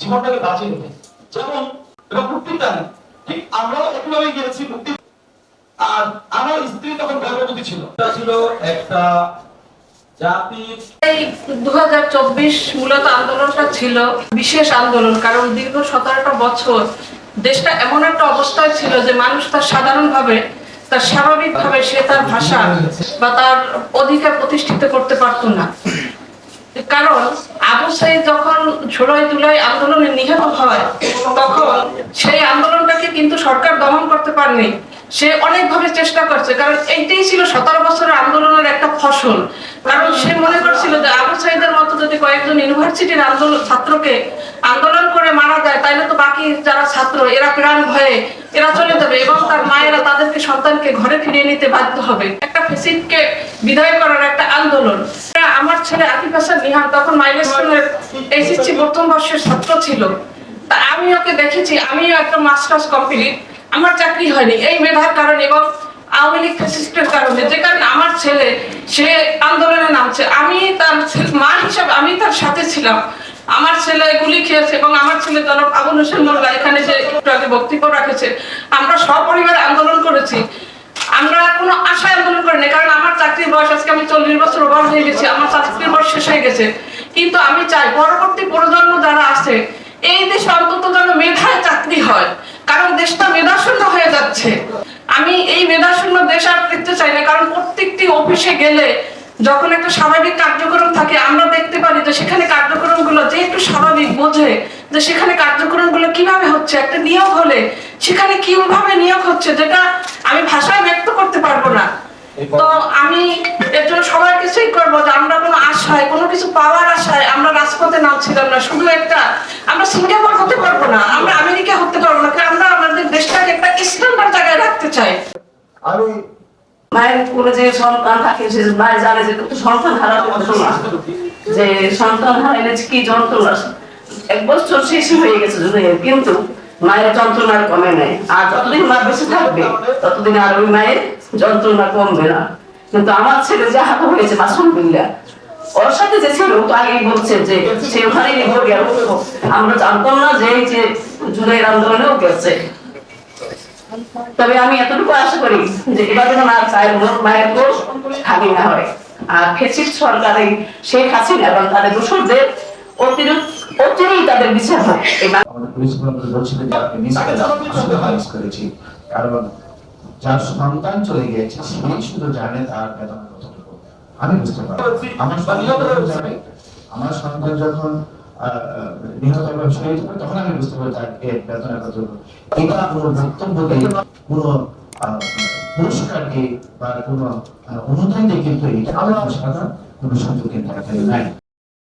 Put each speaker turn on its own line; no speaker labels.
জীবনটাকে বাঁচিয়ে নেবে যেমন এটা মুক্তির টানে ঠিক আমরাও একইভাবে গিয়েছি মুক্তি। আর আমার স্ত্রী তখন গর্ভবতী ছিল। এটা ছিল একটা
ছিল বিশেষ আন্দোলন, কারণ দীর্ঘ সতেরোটা বছর দেশটা এমন একটা অবস্থায় ছিল যে মানুষ তার সাধারণভাবে, তার স্বাভাবিকভাবে সে তার ভাষা বা তার অধিকার প্রতিষ্ঠিত করতে পারতো না। কারণ আবু সাইদ যখন ষোলোই জুলাই আন্দোলনে নিহত হয়, তখন সেই আন্দোলনটাকে কিন্তু সরকার দমন করতে পারেনি। সে অনেকভাবে চেষ্টা করছে, কারণ এইটাই ছিল সতেরো বছরের আন্দোলনের একটা ফসল। কারণ সে মনে করছিল যে আবু সাইদের মতো যদি কয়েকজন ইউনিভার্সিটির আন্দোলন ছাত্রকে আন্দোলন করে মারা যায় তাহলে তো বাকি যারা ছাত্র, এরা প্রাণ ভয়ে এরা চলে যাবে এবং তার মায়েরা তাদেরকে সন্তানকে ঘরে ফিরিয়ে নিতে বাধ্য হবে। একটা ফেসিডকে বিদায় করার একটা আন্দোলন। আমার ছেলে আকিব হাসান নিহান তখন মাইলস্টোনের এসএসসি প্রথম বর্ষের ছাত্র ছিল। তা আমি ওকে দেখেছি, আমিও একটা মাস্টার্স কমপ্লিট। আমার চাকরি হয়নি। এই মেধার কারণে এবং আওয়ামী লীগ ফ্যাসিস্টের কারণে। যে কারণে আমার ছেলে, সে আন্দোলনে নামছে। আমি তার মা হিসাবে আমি তার সাথে ছিলাম। আমার ছেলে গুলি খেয়েছে এবং আমার ছেলে জনাব আবুল হোসেন মোল্লা আগে বক্তব্য রাখেছে, আমরা সপরিবারে আন্দোলন করেছি। আমরা কোনো আশায় আন্দোলন করিনি কারণ আমার চাকরির বয়স আজকে আমি চল্লিশ বছর ওভার হয়ে গেছে, আমার চাকরির বয়স শেষ হয়ে গেছে। কিন্তু আমি চাই পরবর্তী প্রজন্ম যারা আছে, এই দেশে অন্তত যেন মেধায় চাকরি হয়, কারণ দেশটা মেধাশূন্য হয়ে যাচ্ছে। আমি এই মেধাশূন্য দেশ আর দেখতে চাই না, কারণ প্রত্যেকটি অফিসে গেলে যখন একটা স্বাভাবিক কার্যক্রম থাকে আমরা দেখতে পারি যে সেখানে কার্যক্রমগুলো যে একটু স্বাভাবিক বোঝে যে সেখানে কার্যক্রমগুলো কীভাবে হচ্ছে একটা নিয়োগ হলে সেখানে কীভাবে নিয়োগ হচ্ছে যেটা আমি ভাষায় ব্যক্ত করতে পারব না। তো আমি এর জন্য সবার কিছুই করব যে আমরা কোনো আশায় কোনো কিছু পাওয়ার আশায় আমরা রাজপথে নামছিলাম না শুধু একটা আমরা সিঙ্গাপুর হতে পারব না আমরা আমেরিকা হতে পারব না আমরা আমাদের দেশটাকে একটা স্ট্যান্ডার্ড জায়গায় রাখতে চাই।
আমি
মায়ের কোলে যে সন্তান থাকে, সে মায়ের জানে যে কত সন্তান যন্ত্রণা যে সন্তান হারাইলে কি যন্ত্রণা? এক বছর শেষ হয়ে গেছে কিন্তু মায়ের যন্ত্রণা কমে নাই। আর যতদিন মা বেঁচে থাকবে, ততদিন আর ওই মায়ের যন্ত্রণা কমবে না। কিন্তু আমার ছেলে যে হাত হয়েছে মাসুম বিল্লা ওর সাথে যে ছিল তো আগেই বলছে যে সে ওখানে আমরা জানতাম না যে জুলাইয়ের আন্দোলনেও গেছে। তবে আমি এতটুকু আশা করি যে এবার যেন আর মোট মায়ের দোষ খালি না হয়। আর ফেসিস সরকার শেখ হাসিনা এবং তাদের দোষরদের অতিরিক্ত
সন্তান চলে আমার সন্তান যখন নিহত হবে শহীদ হবে তখন আমি বুঝতে পারি তাকে বেদনা কতটুকু এটা কোনো বক্তব্যকে কোনো পুরস্কারকে বা কোনো অনুদানকে কিন্তু এটা আমরা সাধারণ কোনো সংযোগ কিন্তু নাই।